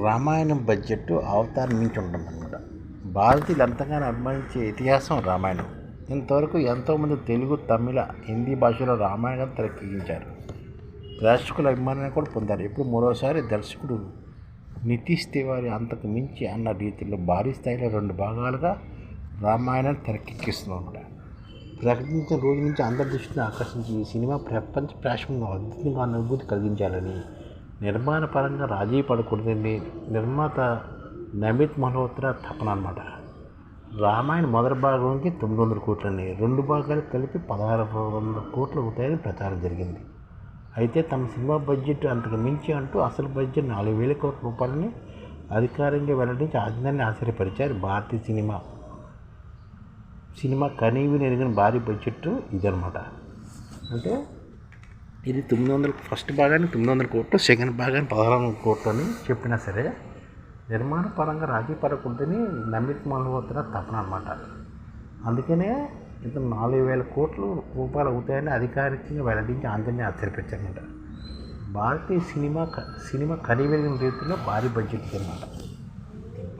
Ramayanam budget అవతారం మించి ఉంటుందన్నమాట భారతీయులు ఎంతగానో అభిమానించే ఇతిహాసం రామాయణం. ఇంతవరకు ఎంతోమంది తెలుగు తమిళ హిందీ భాషలో రామాయణం తెరకెక్కించారు. ప్రేక్షకుల అభిమానాన్ని కూడా పొందారు. ఇప్పుడు మరోసారి దర్శకుడు నితీష్ తివారి అంతకు మించి అన్న రీతిలో భారీ స్థాయిలో రెండు భాగాలుగా రామాయణాన్ని తెరకెక్కిస్తున్నమాట ప్రకటించిన రోజు నుంచి అందరి దృష్టిని ఆకర్షించి ఈ సినిమా ప్రపంచ ప్రేక్షకులను అద్భుతంగా అనుభూతి కలిగించాలని నిర్మాణ పరంగా రాజీ పడకూడదని నిర్మాత నమిత్ మల్హోత్రా తపన అనమాట రామాయణ మొదటి భాగానికి తొమ్మిది వందల కోట్లని రెండు భాగాలు కలిపి పదహారు వందల కోట్లు అవుతాయని ప్రచారం జరిగింది. అయితే తమ సినిమా బడ్జెట్ అంతకు మించి అంటూ అసలు బడ్జెట్ నాలుగు వేల కోట్ల రూపాయలని అధికారంగా వెల్లడించి అందరినీ ఆశ్చర్యపరిచారు భారతీయ సినిమా. సినిమా కనీవి నెరిగిన భారీ బడ్జెట్ ఇదనమాట అంటే ఇది తొమ్మిది వందల ఫస్ట్ భాగాన్ని తొమ్మిది వందల కోట్లు సెకండ్ భాగాన్ని పదహారు వందల కోట్లు అని చెప్పినా సరే నిర్మాణ పరంగా రాజీ పడకూడదని నమిత్ మల్హోత్ర తపన అనమాట అందుకనే ఇంత నాలుగు వేల కోట్లు రూపాయలు అవుతాయని అధికారికంగా వెల్లడించి అందరినీ ఆశ్చర్యపరిచారన్నమాట. భారతీయ సినిమా సినిమా కనివెలిగిన రీతిలో భారీ బడ్జెట్ అనమాట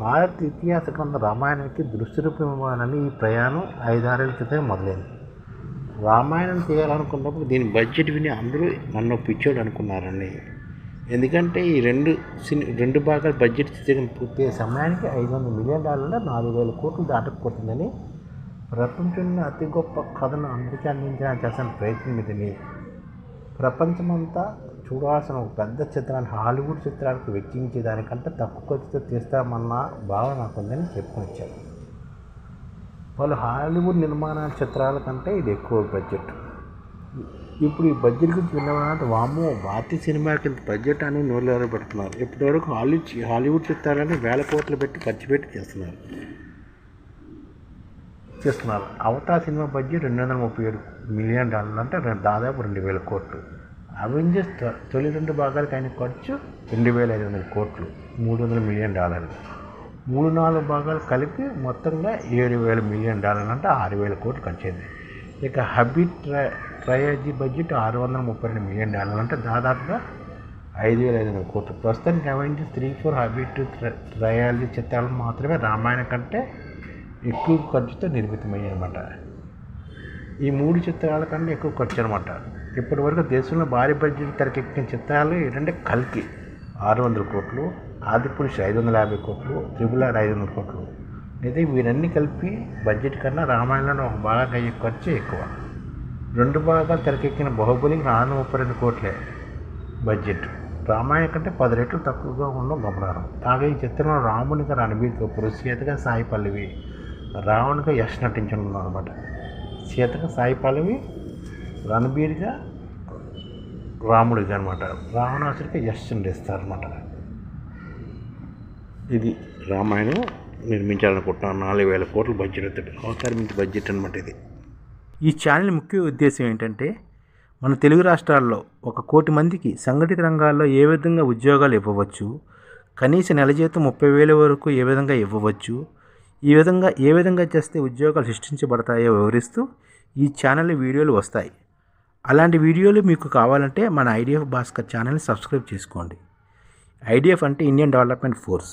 భారత ఇతిహాస గ్రంథ రామాయణానికి దృష్టి రూపం ఇవ్వాలని ఈ ప్రయాణం ఐదారేళ్ళ క్రితం మొదలైంది. రామాయణం చేయాలనుకున్నప్పుడు దీని బడ్జెట్ విని అందరూ నన్ను పిచ్చోడు అనుకున్నారండి. ఎందుకంటే ఈ రెండు సిని రెండు భాగాలు బడ్జెట్ చిత్రీకరణ పూర్తయ్యే సమయానికి ఐదు వందల మిలియన్ డాలర్ల నాలుగు వేల కోట్లు దాటకపోతుందని ప్రపంచంలో అతి గొప్ప కథను అందరికీ అందించడానికి చేసిన ప్రయత్నం ఇదని. ప్రపంచమంతా చూడాల్సిన ఒక పెద్ద చిత్రాన్ని హాలీవుడ్ చిత్రాలకు వెచ్చించే దానికంటే తక్కువ ఖర్చుతో తీస్తామన్న భావన నాకుందని చెప్పుకొని వాళ్ళు హాలీవుడ్ నిర్మాణ చిత్రాల కంటే ఇది ఎక్కువ బడ్జెట్ ఇప్పుడు ఈ బడ్జెట్ గురించి విన్నవాలంటే వామ్మో భారతీయ సినిమాకి ఇంత బడ్జెట్ అని నోళ్ళు పెడుతున్నారు ఇప్పటివరకు హాలీవుడ్ హాలీవుడ్ చిత్రాలని వేల కోట్లు పెట్టి ఖర్చు పెట్టి చేస్తున్నారు. చేస్తున్నారు. అవతార్ సినిమా బడ్జెట్ రెండు వందల ముప్పై ఏడు మిలియన్ డాలర్లు అంటే దాదాపు రెండు వేల కోట్లు. అవెంజర్స్ తొ- తొలి రెండు భాగాలకు అయిన ఖర్చు రెండు వేల ఐదు వందల కోట్లు. మూడు వందల మిలియన్ డాలర్లు. మూడు నాలుగు భాగాలు కలిపి మొత్తంగా ఏడు వేల మిలియన్ డాలర్లు అంటే ఆరు వేల కోట్లు ఖర్చు అయింది. ఇక హబీ ట్రై ట్రయాజీ బడ్జెట్ ఆరు వందల ముప్పై రెండు మిలియన్ డాలర్లు అంటే దాదాపుగా ఐదు వేల ఐదు వందల కోట్లు. ప్రస్తుతానికి Avengers three four Hobbit trilogy చిత్రాలు మాత్రమే రామాయణం కంటే ఎక్కువ ఖర్చుతో నిర్మితమయ్యాయి అనమాట ఈ మూడు చిత్రాల కంటే ఎక్కువ ఖర్చు అనమాట ఇప్పటివరకు దేశంలో భారీ బడ్జెట్ తెరకెక్కిన చిత్రాలు ఏంటంటే కల్కి ఆరు వందల కోట్లు ఆదిపురుషు ఐదు వందల యాభై కోట్లు త్రిబుల్ ఆర్ ఐదు వందల కోట్లు. అయితే వీరన్నీ కలిపి బడ్జెట్ కన్నా రామాయణంలో ఒక బాగా అయ్యే ఖర్చు ఎక్కువ. రెండు భాగాలు తెరకెక్కిన బాహుబలికి నాలుగు ముప్పై రెండు కోట్లే బడ్జెట్. రామాయణ కంటే పది రెట్లు తక్కువగా ఉండడం గమనారం కాగా ఈ చిత్రంలో రామునిగా రణబీర్ కపూర్ సీతగా సాయి పల్లవి రావణ్గా యశ్ నటించడం అనమాట సీతగా సాయి పల్లవి రణబీర్గా రాముడిగా అనమాట రావణాసుడిగా యశ్ నటిస్తారనమాట ఇది రామాయణం నిర్మించాలనుకుంటున్నాను నాలుగు వేల కోట్ల బడ్జెట్ అవుతుంది అవతారం బడ్జెట్ అనమాట ఇది. ఈ ఛానల్ ముఖ్య ఉద్దేశం ఏంటంటే మన తెలుగు రాష్ట్రాల్లో ఒక కోటి మందికి సంఘటిత రంగాల్లో ఏ విధంగా ఉద్యోగాలు ఇవ్వవచ్చు కనీస నెల జీతం ముప్పై వేల వరకు ఏ విధంగా ఇవ్వవచ్చు ఈ విధంగా ఏ విధంగా చేస్తే ఉద్యోగాలు సృష్టించబడతాయో వివరిస్తూ ఈ ఛానల్ వీడియోలు వస్తాయి. అలాంటి వీడియోలు మీకు కావాలంటే మన ఐడిఎఫ్ భాస్కర్ ఛానల్ని సబ్స్క్రైబ్ చేసుకోండి. ఐడిఎఫ్ అంటే ఇండియన్ డెవలప్మెంట్ ఫోర్స్.